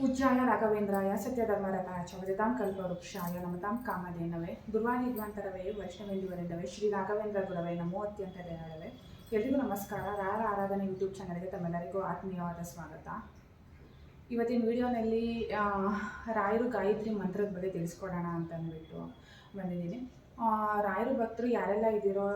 ಪೂಜ್ಯಾಯ ರಾಘವೇಂದ್ರಾಯ ಸತ್ಯಧರ್ಮರತಾಯ ಚ ವಜತಾಂ ಕಲ್ಪವೃಕ್ಷಾಯ ನಮತಾಂ ಕಾಮಧೇನವೇ. ದುರ್ವಾನಿಧ್ವಾಂತರವೇ ವೈಷ್ಣವೇಂದುವರೆಂದವೇ ಶ್ರೀ ರಾಘವೇಂದ್ರ ಗುರವೇ ನಮೋ ಅತ್ಯಂತ ದಯಾಳವೇ. ಎಲ್ರಿಗೂ ನಮಸ್ಕಾರ. ರಾರ ಆರಾಧನೆ ಯೂಟ್ಯೂಬ್ ಚಾನಲ್ಗೆ ತಮ್ಮೆಲ್ಲರಿಗೂ ಆತ್ಮೀಯವಾದ ಸ್ವಾಗತ. ಇವತ್ತಿನ ವಿಡಿಯೋನಲ್ಲಿ ರಾಯರು ಗಾಯತ್ರಿ ಮಂತ್ರದ ಬಗ್ಗೆ ತಿಳಿಸ್ಕೊಡೋಣ ಅಂತ ಅಂದ್ಬಿಟ್ಟು ಬಂದಿದ್ದೀನಿ. ರಾಯರು ಭಕ್ತರು ಯಾರೆಲ್ಲ ಇದ್ದೀರೋ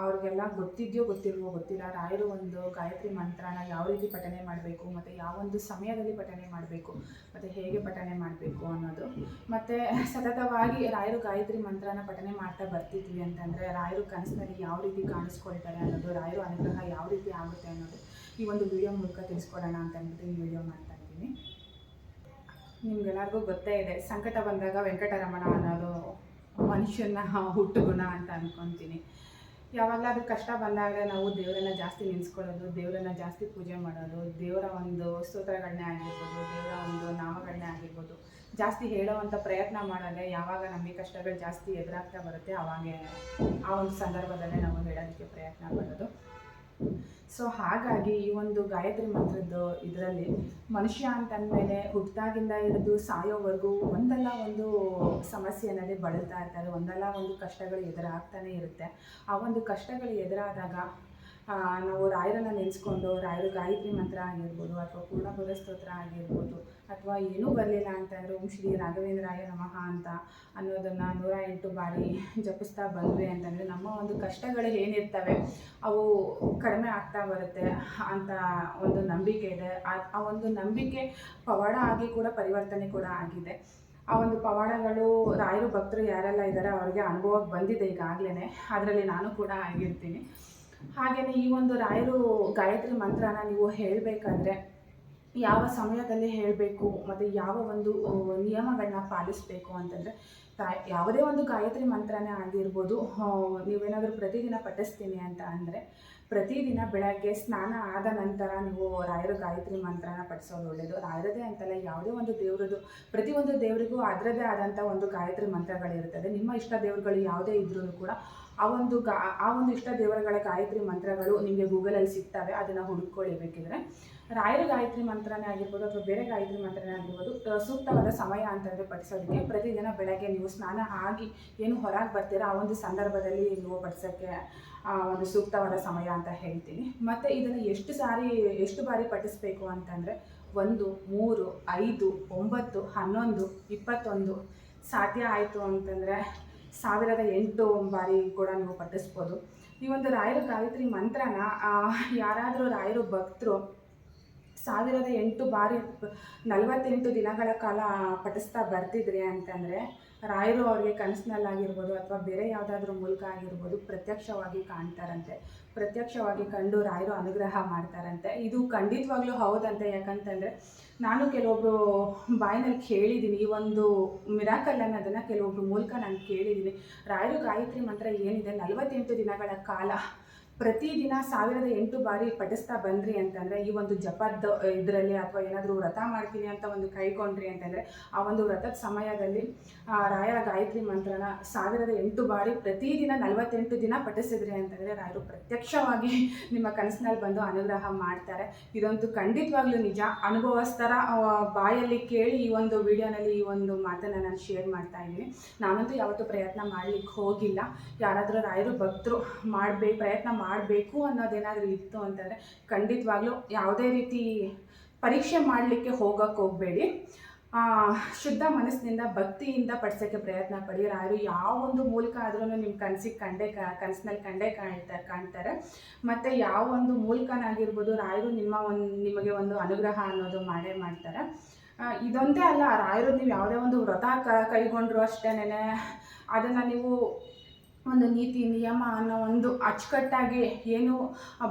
ಅವ್ರಿಗೆಲ್ಲ ಗೊತ್ತಿದೆಯೋ ಗೊತ್ತಿಲ್ವೋ ಗೊತ್ತಿಲ್ಲ, ರಾಯರು ಒಂದು ಗಾಯತ್ರಿ ಮಂತ್ರನ ಯಾವ ರೀತಿ ಪಠನೆ ಮಾಡಬೇಕು, ಮತ್ತು ಯಾವೊಂದು ಸಮಯದಲ್ಲಿ ಪಠನೆ ಮಾಡಬೇಕು, ಮತ್ತು ಹೇಗೆ ಪಠನೆ ಮಾಡಬೇಕು ಅನ್ನೋದು. ಮತ್ತು ಸತತವಾಗಿ ರಾಯರು ಗಾಯತ್ರಿ ಮಂತ್ರನ ಪಠನೆ ಮಾಡ್ತಾ ಬರ್ತಿದ್ವಿ ಅಂತಂದರೆ ರಾಯರು ಕನಸಿನಲ್ಲಿ ಯಾವ ರೀತಿ ಕಾಣಿಸ್ಕೊಳ್ತಾರೆ ಅನ್ನೋದು, ರಾಯರು ಅನುಗ್ರಹ ಯಾವ ರೀತಿ ಆಗುತ್ತೆ ಅನ್ನೋದು ಈ ಒಂದು ವಿಡಿಯೋ ಮೂಲಕ ತಿಳಿಸ್ಕೊಡೋಣ ಅಂತ ಅಂದ್ಬಿಟ್ಟು ಈ ವಿಡಿಯೋ ಮಾಡ್ತಾ ಇದ್ದೀನಿ. ನಿಮ್ಗೆಲ್ಲರಿಗೂ ಗೊತ್ತೇ ಇದೆ, ಸಂಕಟ ಬಂದಾಗ ವೆಂಕಟರಮಣ ಅನ್ನೋದು ಮನುಷ್ಯನ ಹುಟ್ಟು ಗುಣ ಅಂತ ಅನ್ಕೊತೀನಿ. ಯಾವಾಗಲಾದ್ರೂ ಕಷ್ಟ ಬಂದಾಗ ನಾವು ದೇವರನ್ನ ಜಾಸ್ತಿ ನೆನೆಸ್ಕೊಳ್ಳೋದು, ದೇವರನ್ನ ಜಾಸ್ತಿ ಪೂಜೆ ಮಾಡೋದು, ದೇವರ ಒಂದು ಸ್ತೋತ್ರಗಳನ್ನೇ ಆಗಿರ್ಬೋದು, ದೇವರ ಒಂದು ನಾಮಗಳನ್ನೇ ಆಗಿರ್ಬೋದು. ಜಾಸ್ತಿ ಹೇಳೋವಂಥ ಪ್ರಯತ್ನ ಮಾಡೋದೇ ಯಾವಾಗ ನಮಗೆ ಕಷ್ಟಗಳು ಜಾಸ್ತಿ ಎದುರಾಗ್ತಾ ಬರುತ್ತೆ ಆವಾಗೇ ಆ ಒಂದು ಸಂದರ್ಭದಲ್ಲೇ ನಾವು ಹೇಳೋದಕ್ಕೆ ಪ್ರಯತ್ನ ಪಡೋದು ಸೊ ಹಾಗಾಗಿ ಈ ಒಂದು ಗಾಯತ್ರಿ ಮಂತ್ರದ್ದು ಇದರಲ್ಲಿ ಮನುಷ್ಯ ಅಂತಂದಮೇಲೆ ಹುಟ್ಟಿದಾಗಿಂದ ಹಿಡಿದು ಸಾಯೋವರೆಗೂ ಒಂದಲ್ಲ ಒಂದು ಸಮಸ್ಯೆನಲ್ಲಿ ಬಳಲ್ತಾ ಇರ್ತಾರೆ. ಒಂದಲ್ಲ ಒಂದು ಕಷ್ಟಗಳು ಎದುರಾಗ್ತಾನೆ ಇರುತ್ತೆ. ಆ ಒಂದು ಕಷ್ಟಗಳು ಎದುರಾದಾಗ ನಾವು ರಾಯರನ್ನ ನೆನೆಸ್ಕೊಂಡು, ರಾಯರು ಗಾಯತ್ರಿ ಮಂತ್ರ ಆಗಿರ್ಬೋದು ಅಥವಾ ಪೂರ್ಣಬೋಧ ಸ್ತೋತ್ರ ಆಗಿರ್ಬೋದು ಅಥವಾ ಏನೂ ಬರಲಿಲ್ಲ ಅಂತಂದರೆ ಓಂ ಶ್ರೀ ರಾಘವೇಂದ್ರಾಯ ನಮಃ ಅಂತ ಅನ್ನೋದನ್ನು ನೂರ ಎಂಟು ಬಾರಿ ಜಪಿಸ್ತಾ ಬಂದ್ವಿ ಅಂತಂದರೆ ನಮ್ಮ ಒಂದು ಕಷ್ಟಗಳು ಏನಿರ್ತವೆ, ಅವು ಕಡಿಮೆ ಆಗ್ತಾ ಬರುತ್ತೆ ಅಂತ ಒಂದು ನಂಬಿಕೆ ಇದೆ. ಆ ಒಂದು ನಂಬಿಕೆ ಪವಾಡ ಆಗಿ ಕೂಡ ಪರಿವರ್ತನೆ ಕೂಡ ಆಗಿದೆ. ಆ ಒಂದು ಪವಾಡಗಳು ರಾಯರು ಭಕ್ತರು ಯಾರೆಲ್ಲ ಇದ್ದಾರೆ ಅವರಿಗೆ ಅನುಭವಕ್ಕೆ ಬಂದಿದೆ ಈಗಾಗಲೇ ಅದರಲ್ಲಿ ನಾನು ಕೂಡ ಆಗಿರ್ತೀನಿ. ಹಾಗೆಯೇ ಈ ಒಂದು ರಾಯರು ಗಾಯತ್ರಿ ಮಂತ್ರನ ನೀವು ಹೇಳಬೇಕಾದ್ರೆ ಯಾವ ಸಮಯದಲ್ಲಿ ಹೇಳಬೇಕು ಮತ್ತು ಯಾವ ಒಂದು ನಿಯಮಗಳನ್ನ ಪಾಲಿಸಬೇಕು ಅಂತಂದರೆ ತಾ, ಯಾವುದೇ ಒಂದು ಗಾಯತ್ರಿ ಮಂತ್ರನೇ ಆಗಿರ್ಬೋದು ನೀವೇನಾದರೂ ಪ್ರತಿದಿನ ಪಠಿಸ್ತೀನಿ ಅಂತ ಅಂದರೆ ಪ್ರತಿದಿನ ಬೆಳಗ್ಗೆ ಸ್ನಾನ ಆದ ನಂತರ ನೀವು ರಾಯರ ಗಾಯತ್ರಿ ಮಂತ್ರನ ಪಠಿಸೋದು ಒಳ್ಳೆಯದು ರಾಯರದೇ ಅಂತಲ್ಲ, ಯಾವುದೇ ಒಂದು ದೇವರದು ಪ್ರತಿಯೊಂದು ದೇವರಿಗೂ ಅದರದೇ ಆದಂಥ ಒಂದು ಗಾಯತ್ರಿ ಮಂತ್ರಗಳಿರುತ್ತದೆ. ನಿಮ್ಮ ಇಷ್ಟ ದೇವರುಗಳು ಯಾವುದೇ ಇದ್ರೂ ಕೂಡ ಆ ಒಂದು ಗಾ, ಆ ಒಂದು ಇಷ್ಟ ದೇವರುಗಳ ಗಾಯತ್ರಿ ಮಂತ್ರಗಳು ನಿಮಗೆ ಗೂಗಲಲ್ಲಿ ಸಿಗ್ತವೆ, ಅದನ್ನು ಹುಡುಕೊಳ್ಳಿ ಬೇಕಿದ್ರೆ ರಾಯರ ಗಾಯತ್ರಿ ಮಂತ್ರನೇ ಆಗಿರ್ಬೋದು ಅಥವಾ ಬೇರೆ ಗಾಯತ್ರಿ ಮಂತ್ರನೇ ಆಗಿರ್ಬೋದು ಸೂಕ್ತವಾದ ಸಮಯ ಅಂತಂದರೆ ಪಠಿಸೋದಕ್ಕೆ ಪ್ರತಿದಿನ ಬೆಳಗ್ಗೆ ನೀವು ಸ್ನಾನ ಆಗಿ ಏನು ಹೊರಗೆ ಬರ್ತೀರಾ ಆ ಒಂದು ಸಂದರ್ಭದಲ್ಲಿ ನೀವು ಪಠಿಸೋಕ್ಕೆ ಆ, ಒಂದು ಸೂಕ್ತವಾದ ಸಮಯ ಅಂತ ಹೇಳ್ತೀನಿ. ಮತ್ತು ಇದನ್ನು ಎಷ್ಟು ಸಾರಿ ಎಷ್ಟು ಬಾರಿ ಪಠಿಸ್ಬೇಕು ಅಂತಂದರೆ ಒಂದು ಮೂರು ಐದು ಒಂಬತ್ತು ಹನ್ನೊಂದು ಇಪ್ಪತ್ತೊಂದು ಸಾಧ್ಯ ಆಯಿತು ಅಂತಂದರೆ ಸಾವಿರದ ಎಂಟು ಬಾರಿ ಕೂಡ ನೀವು ಪಠಿಸ್ಬೋದು. ಈ ಒಂದು ರಾಯರ ಗಾಯತ್ರಿ ಮಂತ್ರನ ಯಾರಾದರೂ ರಾಯರು ಭಕ್ತರು ಸಾವಿರದ ಎಂಟು ಬಾರಿ ನಲವತ್ತೆಂಟು ದಿನಗಳ ಕಾಲ ಪಠಿಸ್ತಾ ಬರ್ತಿದ್ರಿ ಅಂತಂದರೆ ರಾಯರು ಅವ್ರಿಗೆ ಕನಸಿನಲ್ಲಾಗಿರ್ಬೋದು ಅಥವಾ ಬೇರೆ ಯಾವುದಾದ್ರೂ ಮೂಲಕ ಆಗಿರ್ಬೋದು ಪ್ರತ್ಯಕ್ಷವಾಗಿ ಕಾಣ್ತಾರಂತೆ. ಪ್ರತ್ಯಕ್ಷವಾಗಿ ಕಂಡು ರಾಯರು ಅನುಗ್ರಹ ಮಾಡ್ತಾರಂತೆ. ಇದು ಖಂಡಿತವಾಗ್ಲೂ ಹೌದಂತೆ. ಯಾಕಂತಂದರೆ ನಾನು ಕೆಲವೊಬ್ಬರು ಬಾಯಿನಲ್ಲಿ ಕೇಳಿದ್ದೀನಿ. ಈ ಒಂದು ಮಿರಾಕಲ್ ಅನ್ನೋದನ್ನು ಕೆಲವೊಬ್ಬರು ಮೂಲಕ ನಾನು ಕೇಳಿದ್ದೀನಿ. ರಾಯರು ಗಾಯತ್ರಿ ಮಂತ್ರ ಏನಿದೆ? ನಲವತ್ತೆಂಟು ದಿನಗಳ ಕಾಲ ಪ್ರತಿದಿನ ಸಾವಿರದ ಎಂಟು ಬಾರಿ ಪಠಿಸ್ತಾ ಬಂದ್ರಿ ಅಂತಂದರೆ ಈ ಒಂದು ಜಪದ ಇದರಲ್ಲಿ ಅಥವಾ ಏನಾದರೂ ವ್ರತ ಮಾಡ್ತೀನಿ ಅಂತ ಒಂದು ಕೈಗೊಂಡ್ರಿ ಅಂತಂದರೆ ಆ ಒಂದು ವ್ರತದ ಸಮಯದಲ್ಲಿ ಆ, ರಾಯರ ಗಾಯತ್ರಿ ಮಂತ್ರನ ಸಾವಿರದ ಎಂಟು ಬಾರಿ ಪ್ರತಿದಿನ ನಲವತ್ತೆಂಟು ದಿನ ಪಠಿಸಿದ್ರಿ ಅಂತಂದರೆ ರಾಯರು ಪ್ರತ್ಯಕ್ಷವಾಗಿ ನಿಮ್ಮ ಕನಸಿನಲ್ಲಿ ಬಂದು ಅನುಗ್ರಹ ಮಾಡ್ತಾರೆ. ಇದಂತೂ ಖಂಡಿತವಾಗ್ಲೂ ನಿಜ. ಅನುಭವಸ್ಥರ ಬಾಯಲ್ಲಿ ಕೇಳಿ ಈ ಒಂದು ವಿಡಿಯೋನಲ್ಲಿ ಈ ಒಂದು ಮಾತನ್ನು ನಾನು ಶೇರ್ ಮಾಡ್ತಾ ಇದ್ದೀನಿ. ನಾನಂತೂ ಯಾವತ್ತೂ ಪ್ರಯತ್ನ ಮಾಡ್ಲಿಕ್ಕೆ ಹೋಗಿಲ್ಲ. ಯಾರಾದರೂ ರಾಯರು ಭಕ್ತರು ಮಾಡ್ಬೇಕು ಪ್ರಯತ್ನ ಮಾಡಬೇಕು ಅನ್ನೋದೇನಾದರೂ ಇತ್ತು ಅಂತಂದರೆ ಖಂಡಿತವಾಗ್ಲೂ ಯಾವುದೇ ರೀತಿ ಪರೀಕ್ಷೆ ಮಾಡಲಿಕ್ಕೆ ಹೋಗೋಕ್ಕೆ ಹೋಗಬೇಡಿ. ಶುದ್ಧ ಮನಸ್ಸಿನಿಂದ, ಭಕ್ತಿಯಿಂದ ಪಡಿಸೋಕ್ಕೆ ಪ್ರಯತ್ನ ಪಡಿ. ಯಾವ ಒಂದು ಮೂಲಕ ಆದ್ರೂ ನಿಮ್ಮ ಕನಸಿಗೆ ಕಂಡೇ ಕನಸಿನಲ್ಲಿ ಕಂಡೇ ಕಾಣ್ತಾ, ಕಾಣ್ತಾರೆ. ಮತ್ತು ಯಾವ ಒಂದು ಮೂಲಕನಾಗಿರ್ಬೋದು ರಾಯರು ನಿಮ್ಮ ಒಂದು, ನಿಮಗೆ ಒಂದು ಅನುಗ್ರಹ ಅನ್ನೋದು ಮಾಡೇ ಮಾಡ್ತಾರೆ. ಇದೊಂದೇ ಅಲ್ಲ, ರಾಯರು ನೀವು ಯಾವುದೇ ಒಂದು ವ್ರತ ಕ, ಕೈಗೊಂಡ್ರು ಅಷ್ಟೇನೆ ಅದನ್ನು ನೀವು ಒಂದು ನೀತಿ, ನಿಯಮ ಅನ್ನೋ ಒಂದು ಅಚ್ಚುಕಟ್ಟಾಗಿ ಏನು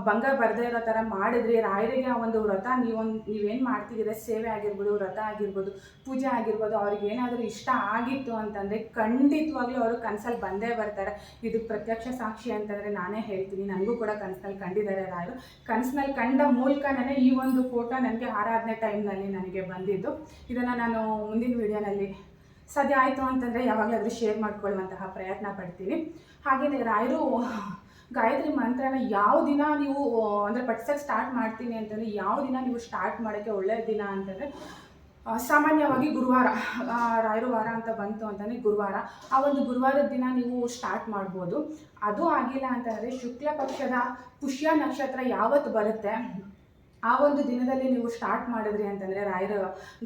ಭಂಗ ಬರದೇ ಇರೋ ಥರ ಮಾಡಿದ್ರಿ ರಾಯರಿಗೆ ಆ ಒಂದು ವ್ರತ ನೀವೊಂದು ನೀವೇನು ಮಾಡ್ತಿದ್ದೀರ? ಸೇವೆ ಆಗಿರ್ಬೋದು, ವ್ರತ ಆಗಿರ್ಬೋದು, ಪೂಜೆ ಆಗಿರ್ಬೋದು, ಅವ್ರಿಗೆ ಏನಾದರೂ ಇಷ್ಟ ಆಗಿತ್ತು ಅಂತಂದರೆ ಖಂಡಿತವಾಗ್ಲೂ ಅವರು ಕನಸಲ್ಲಿ ಬಂದೇ ಬರ್ತಾರೆ. ಇದು ಪ್ರತ್ಯಕ್ಷ ಸಾಕ್ಷಿ ಅಂತಂದರೆ ನಾನೇ ಹೇಳ್ತೀನಿ. ನನಗೂ ಕೂಡ ಕನಸಲ್ಲಿ ಕಂಡಿದ್ದಾರೆ ರಾಯರು. ಕನಸಿನಲ್ಲಿ ಕಂಡ ಮೂಲಕನೇ ಈ ಒಂದು ಫೋಟೋ ನನಗೆ ಆರಾಧನೆ ಟೈಮ್ನಲ್ಲಿ ನನಗೆ ಬಂದಿದ್ದು. ಇದನ್ನು ನಾನು ಮುಂದಿನ ವಿಡಿಯೋನಲ್ಲಿ ಸಾಧ್ಯ ಆಯಿತು ಅಂತಂದರೆ ಯಾವಾಗಲಾದರೂ ಶೇರ್ ಮಾಡ್ಕೊಳ್ಳುವಂತಹ ಪ್ರಯತ್ನ ಪಡ್ತೀನಿ. ಹಾಗೆಯೇ ರಾಯರು, ಗಾಯತ್ರಿ ಮಂತ್ರನ ಯಾವ ದಿನ ನೀವು, ಅಂದರೆ ಪಠಿಸೋಕ್ಕೆ ಸ್ಟಾರ್ಟ್ ಮಾಡ್ತೀನಿ ಅಂತಂದರೆ ಯಾವ ದಿನ ನೀವು ಸ್ಟಾರ್ಟ್ ಮಾಡೋಕ್ಕೆ ಒಳ್ಳೆಯ ದಿನ ಅಂತಂದರೆ ಸಾಮಾನ್ಯವಾಗಿ ಗುರುವಾರ ರಾಯರು ವಾರ ಅಂತ ಬಂತು ಅಂತಂದರೆ ಗುರುವಾರ. ಆ ಒಂದು ಗುರುವಾರದ ದಿನ ನೀವು ಸ್ಟಾರ್ಟ್ ಮಾಡ್ಬೋದು. ಅದು ಆಗಿಲ್ಲ ಅಂತಂದರೆ ಶುಕ್ಲ ಪಕ್ಷದ ಪುಷ್ಯ ನಕ್ಷತ್ರ ಯಾವತ್ತು ಬರುತ್ತೆ? ಆ ಒಂದು ದಿನದಲ್ಲಿ ನೀವು ಸ್ಟಾರ್ಟ್ ಮಾಡಿದ್ರಿ ಅಂತಂದರೆ ರಾಯರ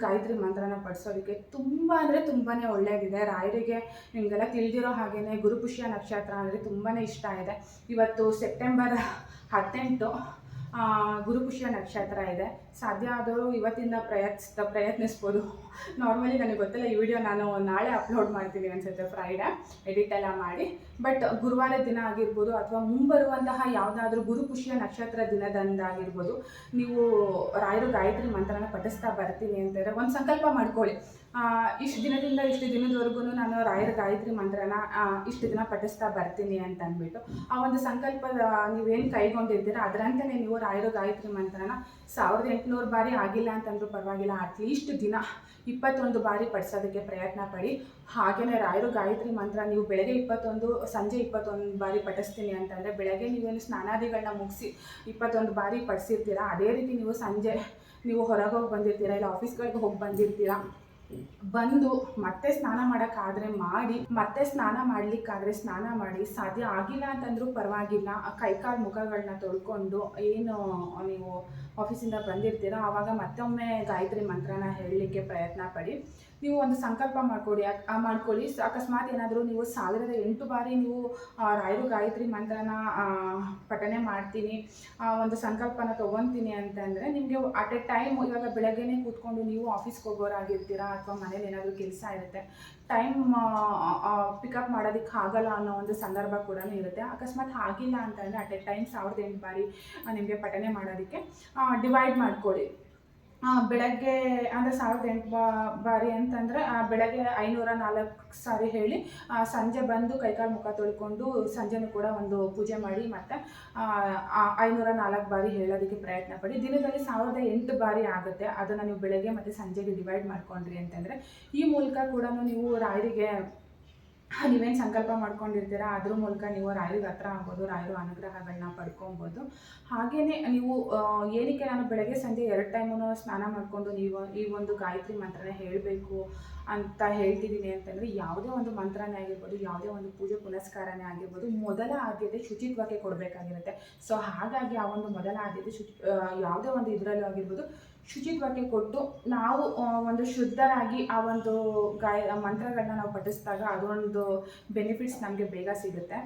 ಗಾಯತ್ರಿ ಮಂತ್ರನ ಪಡಿಸೋದಕ್ಕೆ ತುಂಬ ಅಂದರೆ ತುಂಬಾ ಒಳ್ಳೆಯದಿದೆ ರಾಯರಿಗೆ ನಿಮಗೆಲ್ಲ ತಿಳಿದಿರೋ ಹಾಗೆಯೇ ಗುರುಪುಷ್ಯ ನಕ್ಷತ್ರ ಅಂದರೆ ತುಂಬಾ ಇಷ್ಟ ಇದೆ. ಇವತ್ತು ಸೆಪ್ಟೆಂಬರ್ ಹದಿನೆಂಟು ಗುರುಪುಷ್ಯ ನಕ್ಷತ್ರ ಇದೆ. ಸಾಧ್ಯ ಆದವರು ಇವತ್ತಿಂದ ಪ್ರಯತ್ನ ಪ್ರಯತ್ನಿಸ್ಬೋದು. ನಾರ್ಮಲಿ ನನಗೆ ಗೊತ್ತಿಲ್ಲ, ಈ ವಿಡಿಯೋ ನಾನು ನಾಳೆ ಅಪ್ಲೋಡ್ ಮಾಡ್ತೀನಿ ಅನ್ಸುತ್ತೆ ಫ್ರೈಡೆ ಎಡಿಟ್ ಎಲ್ಲ ಮಾಡಿ. ಬಟ್ ಗುರುವಾರ ದಿನ ಆಗಿರ್ಬೋದು ಅಥವಾ ಮುಂಬರುವಂತಹ ಯಾವುದಾದ್ರೂ ಗುರುಪುಷ್ಯ ನಕ್ಷತ್ರ ದಿನದಂದಾಗಿರ್ಬೋದು ನೀವು ರಾಯರು ಗಾಯತ್ರಿ ಮಂತ್ರನ ಪಠಿಸ್ತಾ ಬರ್ತೀನಿ ಅಂತಂದರೆ ಒಂದು ಸಂಕಲ್ಪ ಮಾಡ್ಕೊಳ್ಳಿ. ಇಷ್ಟು ದಿನದಿಂದ ಇಷ್ಟು ದಿನದವರೆಗೂ ನಾನು ರಾಯರ ಗಾಯತ್ರಿ ಮಂತ್ರನ ಇಷ್ಟು ದಿನ ಪಠಿಸ್ತಾ ಬರ್ತೀನಿ ಅಂತ ಅಂದ್ಬಿಟ್ಟು, ಆ ಒಂದು ಸಂಕಲ್ಪ ನೀವೇನು ಕೈಗೊಂಡಿರ್ತೀರ ಅದರಂತೆಯೇ ನೀವು ರಾಯರ ಗಾಯತ್ರಿ ಮಂತ್ರನ ಸಾವಿರದ ಎಂಟುನೂರು ಬಾರಿ ಆಗಿಲ್ಲ ಅಂತಂದ್ರೂ ಪರವಾಗಿಲ್ಲ ಅಟ್ಲೀಸ್ಟ್ ದಿನ ಇಪ್ಪತ್ತೊಂದು ಬಾರಿ ಪಡಿಸೋದಕ್ಕೆ ಪ್ರಯತ್ನ ಪಡಿ. ಹಾಗೆಯೇ ರಾಯರು ಗಾಯತ್ರಿ ಮಂತ್ರ, ನೀವು ಬೆಳಗ್ಗೆ ಇಪ್ಪತ್ತೊಂದು, ಸಂಜೆ ಇಪ್ಪತ್ತೊಂದು ಬಾರಿ ಪಠಿಸ್ತೀನಿ ಅಂತಂದರೆ ಬೆಳಗ್ಗೆ ನೀವೇನು ಸ್ನಾನಾದಿಗಳನ್ನ ಮುಗಿಸಿ ಇಪ್ಪತ್ತೊಂದು ಬಾರಿ ಪಡಿಸಿರ್ತೀರ? ಅದೇ ರೀತಿ ನೀವು ಸಂಜೆ ನೀವು ಹೊರಗೆ ಹೋಗಿ ಬಂದಿರ್ತೀರ ಇಲ್ಲ ಆಫೀಸ್ಗಳಿಗೆ ಹೋಗಿ ಬಂದಿರ್ತೀರ? ಬಂದು ಮತ್ತೆ ಸ್ನಾನ ಮಾಡೋಕ್ಕಾದರೆ ಮಾಡಿ, ಮತ್ತೆ ಸ್ನಾನ ಮಾಡ್ಲಿಕ್ಕಾದ್ರೆ ಸ್ನಾನ ಮಾಡಿ, ಸಾಧ್ಯ ಆಗಿಲ್ಲ ಅಂತಂದ್ರೂ ಪರವಾಗಿಲ್ಲ. ಕೈಕಾಲು ಮುಖಗಳನ್ನ ತೊಳ್ಕೊಂಡು ಏನು ನೀವು ಆಫೀಸಿಂದ ಬಂದಿರ್ತೀರೋ, ಆವಾಗ ಮತ್ತೊಮ್ಮೆ ಗಾಯತ್ರಿ ಮಂತ್ರನ ಹೇಳಲಿಕ್ಕೆ ಪ್ರಯತ್ನ ಪಡಿ. ನೀವು ಒಂದು ಸಂಕಲ್ಪ ಮಾಡ್ಕೊಡಿ. ಮಾಡ್ಕೊಳ್ಳಿ. ಅಕಸ್ಮಾತ್ ಏನಾದರೂ ನೀವು ಸಾವಿರದ ಎಂಟು ಬಾರಿ ನೀವು ರಾಯರು ಗಾಯತ್ರಿ ಮಂತ್ರನ ಪಠನೆ ಮಾಡ್ತೀನಿ. ಒಂದು ಸಂಕಲ್ಪನ ತೊಗೊತೀನಿ ಅಂತಂದರೆ ನಿಮಗೆ ಅಟ್ ಎ ಟೈಮ್ ಇವಾಗ ಬೆಳಗ್ಗೆನೇ ಕೂತ್ಕೊಂಡು ನೀವು ಆಫೀಸ್ಗೆ ಹೋಗೋರಾಗಿರ್ತೀರಾ ಅಥವಾ ಮನೇಲಿ ಏನಾದರೂ ಕೆಲಸ ಇರುತ್ತೆ. ಟೈಮ್ ಪಿಕಪ್ ಮಾಡೋದಕ್ಕೆ ಆಗಲ್ಲ ಅನ್ನೋ ಒಂದು ಸಂದರ್ಭ ಕೂಡ ಇರುತ್ತೆ. ಅಕಸ್ಮಾತ್ ಆಗಿಲ್ಲ ಅಂತಂದರೆ ಅಟ್ ಎ ಟೈಮ್ ಸಾವಿರದ ಎಂಟು ಬಾರಿ ನಿಮಗೆ ಪಠನೆ ಮಾಡೋದಕ್ಕೆ ಡಿವೈಡ್ ಮಾಡ್ಕೊಳ್ಳಿ ಬೆಳಗ್ಗೆ, ಅಂದರೆ ಸಾವಿರದ ಎಂಟು ಬಾ ಬಾರಿ ಅಂತಂದರೆ ಬೆಳಗ್ಗೆ ಐನೂರ ನಾಲ್ಕು ಸಾರಿ ಹೇಳಿ ಸಂಜೆ ಬಂದು ಕೈಕಾಲು ಮುಖ ತೊಳ್ಕೊಂಡು ಸಂಜೆನೂ ಕೂಡ ಒಂದು ಪೂಜೆ ಮಾಡಿ ಮತ್ತು ಐನೂರ ನಾಲ್ಕು ಬಾರಿ ಹೇಳೋದಕ್ಕೆ ಪ್ರಯತ್ನ ಪಡಿ. ದಿನದಲ್ಲಿ ಸಾವಿರದ ಎಂಟು ಬಾರಿ ಆಗುತ್ತೆ. ಅದನ್ನು ನೀವು ಬೆಳಗ್ಗೆ ಮತ್ತು ಸಂಜೆಗೆ ಡಿವೈಡ್ ಮಾಡ್ಕೊಂಡ್ರಿ ಅಂತಂದರೆ, ಈ ಮೂಲಕ ಕೂಡ ನೀವು ರಾಯರಿಗೆ ನೀವೇನು ಸಂಕಲ್ಪ ಮಾಡ್ಕೊಂಡಿರ್ತೀರ? ಅದ್ರ ಮೂಲಕ ನೀವು ರಾಯರಿಗೆ ಹತ್ರ ಆಗ್ಬೋದು, ರಾಯರು ಅನುಗ್ರಹಗಳನ್ನ ಪಡ್ಕೊಬೋದು. ಹಾಗೆಯೇ ನೀವು ಏನಕ್ಕೆ ನಾನು ಬೆಳಗ್ಗೆ ಸಂಜೆ ಎರಡು ಟೈಮು ಸ್ನಾನ ಮಾಡಿಕೊಂಡು ನೀವು ಈ ಒಂದು ಗಾಯತ್ರಿ ಮಂತ್ರನ ಹೇಳಬೇಕು ಅಂತ ಹೇಳ್ತಿದ್ದೀನಿ ಅಂತಂದರೆ ಯಾವುದೇ ಒಂದು ಮಂತ್ರನೇ ಆಗಿರ್ಬೋದು, ಯಾವುದೇ ಒಂದು ಪೂಜೆ ಪುನಸ್ಕಾರನೇ ಆಗಿರ್ಬೋದು, ಮೊದಲ ಆದ್ಯತೆ ಶುಚಿತ್ವಕ್ಕೆ ಕೊಡಬೇಕಾಗಿರುತ್ತೆ. ಸೊ ಹಾಗಾಗಿ ಆ ಒಂದು ಮೊದಲ ಆದ್ಯತೆ ಶುಚಿ ಯಾವುದೇ ಒಂದು ಇದರಲ್ಲೂ ಆಗಿರ್ಬೋದು ಶುಚಿತ್ವಕ್ಕೆ ಕೊಟ್ಟು ನಾವು ಒಂದು ಶುದ್ಧರಾಗಿ ಆ ಒಂದು ಗಾಯ, ಮಂತ್ರಗಳನ್ನ ನಾವು ಪಠಿಸಿದಾಗ ಅದೊಂದು ಬೆನಿಫಿಟ್ಸ್ ನಮಗೆ ಬೇಗ ಸಿಗುತ್ತೆ.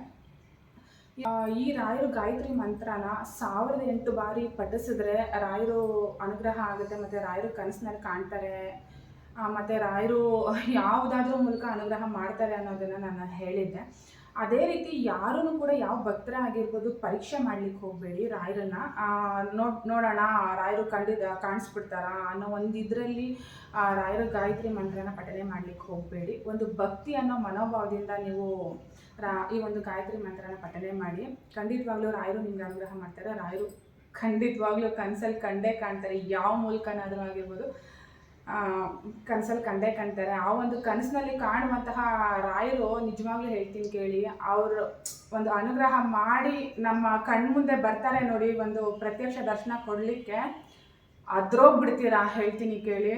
ಈ ರಾಯರು ಗಾಯತ್ರಿ ಮಂತ್ರನ ಸಾವಿರದ ಎಂಟು ಬಾರಿ ಪಠಿಸಿದ್ರೆ ರಾಯರು ಅನುಗ್ರಹ ಆಗುತ್ತೆ, ಮತ್ತು ರಾಯರು ಕನಸಿನಲ್ಲಿ ಕಾಣ್ತಾರೆ ಮತ್ತು ರಾಯರು ಯಾವುದಾದ್ರೂ ಮೂಲಕ ಅನುಗ್ರಹ ಮಾಡ್ತಾರೆ ಅನ್ನೋದನ್ನು ನಾನು ಹೇಳಿದ್ದೆ. ಅದೇ ರೀತಿ ಯಾರೂ ಕೂಡ ಯಾವ ಭಕ್ತರ ಆಗಿರ್ಬೋದು ಪರೀಕ್ಷೆ ಮಾಡ್ಲಿಕ್ಕೆ ಹೋಗಬೇಡಿ ರಾಯರನ್ನ. ನೋಡ್, ನೋಡೋಣ ರಾಯರು ಕಂಡಿದ್ದ ಕಾಣಿಸ್ಬಿಡ್ತಾರ ಅನ್ನೋ ಒಂದು ಇದರಲ್ಲಿ ರಾಯರ ಗಾಯತ್ರಿ ಮಂತ್ರನ ಪಠನೆ ಮಾಡ್ಲಿಕ್ಕೆ ಹೋಗಬೇಡಿ. ಒಂದು ಭಕ್ತಿ ಅನ್ನೋ ಮನೋಭಾವದಿಂದ ನೀವು ರಾ, ಈ ಒಂದು ಗಾಯತ್ರಿ ಮಂತ್ರನ ಪಠನೆ ಮಾಡಿ. ಖಂಡಿತವಾಗ್ಲೂ ರಾಯರು ನಿಮ್ಗೆ ಅನುಗ್ರಹ ಮಾಡ್ತಾರೆ. ರಾಯರು ಖಂಡಿತವಾಗ್ಲೂ ಕನ್ಸಲ್ಲಿ ಕಂಡೇ ಕಾಣ್ತಾರೆ. ಯಾವ ಮೂಲಕನಾದರೂ ಆಗಿರ್ಬೋದು. ಕನಸಲ್ಲಿ ಕಂಡೇ ಕಾಣ್ತಾರೆ. ಆ ಒಂದು ಕನಸಿನಲ್ಲಿ ಕಾಣುವಂತಹ ರಾಯರು ನಿಜವಾಗ್ಲೂ ಹೇಳ್ತೀನಿ ಕೇಳಿ, ಅವರು ಒಂದು ಅನುಗ್ರಹ ಮಾಡಿ ನಮ್ಮ ಕಣ್ಮುಂದೆ ಬರ್ತಾರೆ ನೋಡಿ, ಒಂದು ಪ್ರತ್ಯಕ್ಷ ದರ್ಶನ ಕೊಡಲಿಕ್ಕೆ ಅದ್ರೋಗ್ಬಿಡ್ತೀರಾ ಹೇಳ್ತೀನಿ ಕೇಳಿ.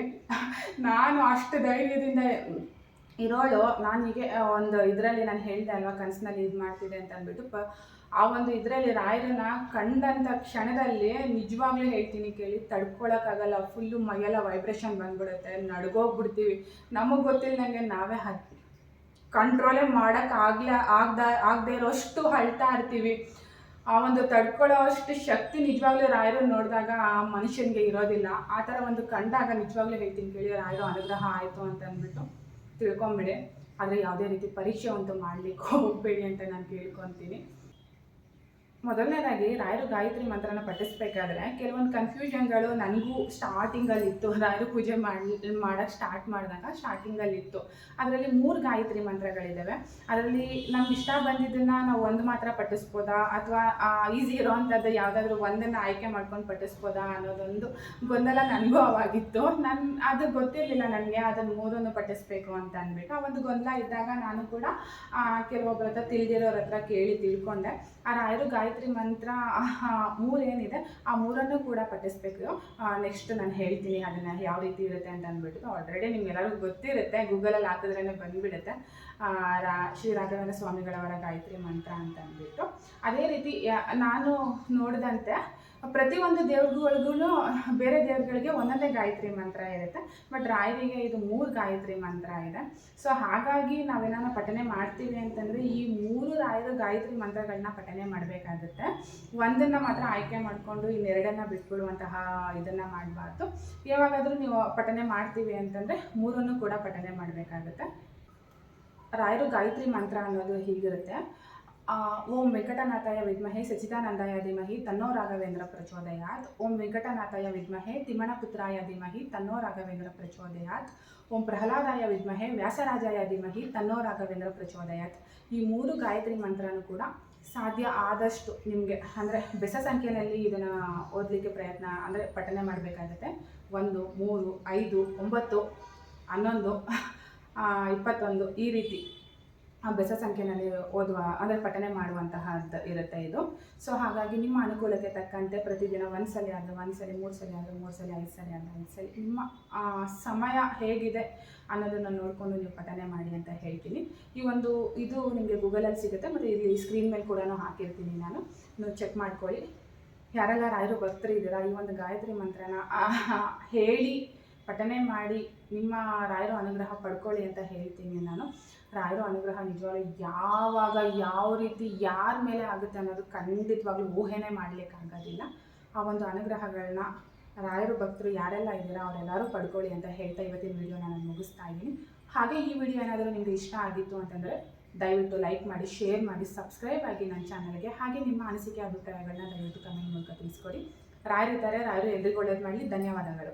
ನಾನು ಅಷ್ಟು ಧೈರ್ಯದಿಂದ ಇರೋಳು, ನಾನು ಹೀಗೆ ಒಂದು ಇದರಲ್ಲಿ ನಾನು ಹೇಳಿದೆ ಅಲ್ವಾ, ಕನಸಿನಲ್ಲಿ ಇದು ಮಾಡ್ತಿದ್ದೆ ಅಂತ ಅಂದ್ಬಿಟ್ಟು ಪ, ಆ ಒಂದು ಇದರಲ್ಲಿ ರಾಯರನ್ನ ಕಂಡಂಥ ಕ್ಷಣದಲ್ಲಿ ನಿಜವಾಗ್ಲೂ ಹೇಳ್ತೀನಿ ಕೇಳಿ, ತಡ್ಕೊಳಕ್ಕಾಗಲ್ಲ ಫುಲ್ಲು ಮೈಯೆಲ್ಲ ವೈಬ್ರೇಷನ್ ಬಂದ್ಬಿಡುತ್ತೆ, ನಡ್ಗೋಗ್ಬಿಡ್ತೀವಿ. ನಮಗೆ ಗೊತ್ತಿಲ್ಲದಂಗೆ ನಾವೇ ಹತ್ ಕಂಟ್ರೋಲೇ ಮಾಡೋಕ್ಕಾಗ್ಲ ಆಗ್ದ, ಆಗದೆ ಇರೋಷ್ಟು ಅಳ್ತಾ ಇರ್ತೀವಿ. ಆ ಒಂದು ತಡ್ಕೊಳ್ಳೋ ಅಷ್ಟು ಶಕ್ತಿ ನಿಜವಾಗ್ಲೂ ರಾಯರು ನೋಡಿದಾಗ ಆ ಮನುಷ್ಯನಿಗೆ ಇರೋದಿಲ್ಲ. ಆ ಥರ ಒಂದು ಕಂಡಾಗ ನಿಜವಾಗ್ಲೂ ಹೇಳ್ತೀನಿ ಕೇಳಿ, ರಾಯರು, ಅನುಗ್ರಹ ಆಯಿತು ಅಂತ ಅಂದ್ಬಿಟ್ಟು ತಿಳ್ಕೊಂಬಿಡಿ. ಆದರೆ ಯಾವುದೇ ರೀತಿ ಪರೀಕ್ಷೆ ಅಂತೂ ಮಾಡಲಿಕ್ಕೆ ಹೋಗಬೇಡಿ ಅಂತ ನಾನು ಕೇಳ್ಕೊತೀನಿ. ಮೊದಲನೇದಾಗಿ ರಾಯರು ಗಾಯತ್ರಿ ಮಂತ್ರನ ಪಠಿಸ್ಬೇಕಾದ್ರೆ ಕೆಲವೊಂದು ಕನ್ಫ್ಯೂಷನ್ಗಳು ನನಗೂ ಸ್ಟಾರ್ಟಿಂಗಲ್ಲಿ ಇತ್ತು. ರಾಯರು ಪೂಜೆ ಮಾಡಿ ಮಾಡೋಕ್ಕೆ ಸ್ಟಾರ್ಟ್ ಮಾಡಿದಾಗ ಸ್ಟಾರ್ಟಿಂಗಲ್ಲಿ ಇತ್ತು. ಅದರಲ್ಲಿ ಮೂರು ಗಾಯತ್ರಿ ಮಂತ್ರಗಳಿದ್ದಾವೆ ಅದರಲ್ಲಿ ನಮ್ಗೆ ಇಷ್ಟ ಬಂದಿದ್ದನ್ನು ನಾವು ಒಂದು ಮಾತ್ರ ಪಠಿಸ್ಬೋದಾ? ಅಥವಾ ಈಸಿ ಇರೋವಂಥದ್ದು ಯಾವುದಾದ್ರೂ ಒಂದನ್ನು ಆಯ್ಕೆ ಮಾಡ್ಕೊಂಡು ಪಠಿಸ್ಬೋದಾ ಅನ್ನೋದೊಂದು ಗೊಂದಲ ನನಗೂ ಅವಾಗಿತ್ತು. ನನ್ನ ಅದು ಗೊತ್ತಿರಲಿಲ್ಲ ನನಗೆ ಅದನ್ನು ಮೂರನ್ನು ಪಠಿಸ್ಬೇಕು ಅಂತ ಅಂದ್ಬಿಟ್ಟು ಆ ಒಂದು ಗೊಂದಲ ಇದ್ದಾಗ ನಾನು ಕೂಡ ಕೆಲವೊಬ್ಬರ ಹತ್ರ ತಿಳಿದಿರೋರ ಹತ್ರ ಕೇಳಿ ತಿಳ್ಕೊಂಡೆ. ಆ ರಾಯರು ಗಾಯತ್ರಿ ಗಾಯತ್ರಿ ಮಂತ್ರ ಮೂರೇನಿದೆ, ಆ ಮೂರನ್ನು ಕೂಡ ಪಠಿಸ್ಬೇಕು. ನೆಕ್ಸ್ಟ್ ನಾನು ಹೇಳ್ತೀನಿ ಅದನ್ನು ಯಾವ ರೀತಿ ಇರುತ್ತೆ ಅಂತ ಅಂದ್ಬಿಟ್ಟು ಆಲ್ರೆಡಿ ನಿಮ್ಗೆಲ್ಲರಿಗೂ ಗೊತ್ತಿರುತ್ತೆ, ಗೂಗಲಲ್ಲಿ ಹಾಕಿದ್ರೇ ಬಂದುಬಿಡುತ್ತೆ. ರಾ, ಶ್ರೀ ರಾಘವೇಂದ್ರ ಸ್ವಾಮಿಗಳವರ ಗಾಯತ್ರಿ ಮಂತ್ರ ಅಂತ ಅಂದ್ಬಿಟ್ಟು. ಅದೇ ರೀತಿ ನಾನು ನೋಡಿದಂತೆ ಪ್ರತಿಯೊಂದು ದೇವ್ರಗಳಿಗೂ ಬೇರೆ ದೇವ್ರುಗಳಿಗೆ ಒಂದೊಂದೇ ಗಾಯತ್ರಿ ಮಂತ್ರ ಇರುತ್ತೆ. ಬಟ್ ರಾಯರಿಗೆ ಇದು ಮೂರು ಗಾಯತ್ರಿ ಮಂತ್ರ ಇದೆ. ಸೊ ಹಾಗಾಗಿ ನಾವೇನಾರ ಪಠನೆ ಮಾಡ್ತೀವಿ ಅಂತಂದರೆ ಈ ಮೂರು ರಾಯರ ಗಾಯತ್ರಿ ಮಂತ್ರಗಳನ್ನ ಪಠನೆ ಮಾಡಬೇಕಾಗುತ್ತೆ. ಒಂದನ್ನು ಮಾತ್ರ ಆಯ್ಕೆ ಮಾಡಿಕೊಂಡು ಇನ್ನೆರಡನ್ನು ಬಿಟ್ಬಿಡುವಂತಹ ಇದನ್ನು ಮಾಡಬಾರ್ದು. ಯಾವಾಗಾದರೂ ನೀವು ಪಠನೆ ಮಾಡ್ತೀವಿ ಅಂತಂದರೆ ಮೂರನ್ನು ಕೂಡ ಪಠನೆ ಮಾಡಬೇಕಾಗುತ್ತೆ. ರಾಯರು ಗಾಯತ್ರಿ ಮಂತ್ರ ಅನ್ನೋದು ಹೀಗಿರುತ್ತೆ. ಓಂ ವೆಂಕಟನಾಥಾಯ ವಿದ್ಮಹೆ ಸಚಿದಾನಂದಾಯ ಧೀಮಹಿ ತನ್ನೋ ರಾಘವೇಂದ್ರ ಪ್ರಚೋದಯಾತ್. ಓಂ ವೆಂಕಟನಾಥಾಯ ವಿದ್ಮಹೆ ತಿಮ್ಮಣಪುತ್ರಾಯ ಧೀಮಹಿ ತನ್ನೋ ರಾಘವೇಂದ್ರ ಪ್ರಚೋದಯಾತ್. ಓಂ ಪ್ರಹ್ಲಾದಾಯ ವಿದ್ಮಹೆ ವ್ಯಾಸರಾಜಾಯ ಧೀಮಹಿ ತನ್ನೋ ರಾಘವೇಂದ್ರ ಪ್ರಚೋದಯಾತ್. ಈ ಮೂರು ಗಾಯತ್ರಿ ಮಂತ್ರನೂ ಕೂಡ ಸಾಧ್ಯ ಆದಷ್ಟು ನಿಮಗೆ. ಅಂದರೆ ಬೆಸ ಸಂಖ್ಯೆಯಲ್ಲಿ ಇದನ್ನು ಓದಲಿಕ್ಕೆ ಪ್ರಯತ್ನ, ಅಂದರೆ ಪಠನೆ ಮಾಡಬೇಕಾಗುತ್ತೆ. ಒಂದು, ಮೂರು, ಐದು, ಒಂಬತ್ತು, ಹನ್ನೊಂದು ಇಪ್ಪತ್ತೊಂದು ಈ ರೀತಿ. ಬೆಸ ಸಂಖ್ಯೆನಲ್ಲಿ ಓದುವ, ಅಂದರೆ ಪಠನೆ ಮಾಡುವಂತಹದ್ದು ಇರುತ್ತೆ ಇದು. ಸೊ ಹಾಗಾಗಿ ನಿಮ್ಮ ಅನುಕೂಲಕ್ಕೆ ತಕ್ಕಂತೆ ಪ್ರತಿದಿನ ಒಂದು ಸಲ ಆದರೆ ಒಂದು ಸಲ, ಮೂರು ಸಲ ಆದರೆ ಮೂರು ಸಲ, ಐದು ಸಲ ಆದರೆ ಐದು ಸಲ ನಿಮ್ಮ ಸಮಯ ಹೇಗಿದೆ ಅನ್ನೋದನ್ನು ನೋಡಿಕೊಂಡು ನೀವು ಪಠನೆ ಮಾಡಿ ಅಂತ ಹೇಳ್ತೀನಿ. ಈ ಒಂದು, ಇದು ನಿಮಗೆ ಗೂಗಲಲ್ಲಿ ಸಿಗುತ್ತೆ, ಮತ್ತು ಇಲ್ಲಿ ಸ್ಕ್ರೀನ್ ಮೇಲೆ ಕೂಡ ಹಾಕಿರ್ತೀನಿ ನಾನು. ನೀವು ಚೆಕ್ ಮಾಡ್ಕೊಳ್ಳಿ. ಯಾರೆಲ್ಲ ರಾಯರು ಭಕ್ತರು ಇದ್ದೀರಾ, ಈ ಒಂದು ಗಾಯತ್ರಿ ಮಂತ್ರನ ಹೇಳಿ, ಪಠನೆ ಮಾಡಿ ನಿಮ್ಮ ರಾಯರು ಅನುಗ್ರಹ ಪಡ್ಕೊಳ್ಳಿ ಅಂತ ಹೇಳ್ತೀನಿ ನಾನು. ರಾಯರ ಅನುಗ್ರಹ ನಿಜವಾಗ್ಲೂ ಯಾವಾಗ, ಯಾವ ರೀತಿ, ಯಾರ ಮೇಲೆ ಆಗುತ್ತೆ ಅನ್ನೋದು ಖಂಡಿತವಾಗ್ಲೂ ಊಹೆನೇ ಮಾಡಲಿಕ್ಕಾಗೋದಿಲ್ಲ ಆ ಒಂದು ಅನುಗ್ರಹಗಳನ್ನ ರಾಯರು, ಭಕ್ತರು ಯಾರೆಲ್ಲ ಇದ್ದೀರಾ ಅವರೆಲ್ಲರೂ ಪಡ್ಕೊಳ್ಳಿ ಅಂತ ಹೇಳ್ತಾ ಇವತ್ತಿನ ವಿಡಿಯೋ ನಾನು ಮುಗಿಸ್ತಾ ಇದ್ದೀನಿ. ಹಾಗೆ ಈ ವಿಡಿಯೋ ಏನಾದರೂ ನಿಮಗೆ ಇಷ್ಟ ಆಗಿತ್ತು ಅಂತಂದರೆ ದಯವಿಟ್ಟು ಲೈಕ್ ಮಾಡಿ ಶೇರ್ ಮಾಡಿ ಸಬ್ಸ್ಕ್ರೈಬ್ ಆಗಿ ನನ್ನ ಚಾನಲ್ಗೆ ಹಾಗೆ ನಿಮ್ಮ ಅನಿಸಿಕೆ, ಅಭಿಪ್ರಾಯಗಳನ್ನ ದಯವಿಟ್ಟು ಕಮೆಂಟ್ ಮೂಲಕ ತಿಳಿಸ್ಕೊಡಿ. ರಾಯರಿದ್ದಾರೆ, ರಾಯರು ಎಲ್ರಿಗೂ ಒಳ್ಳೇದು ಮಾಡಲಿ. ಧನ್ಯವಾದಗಳು.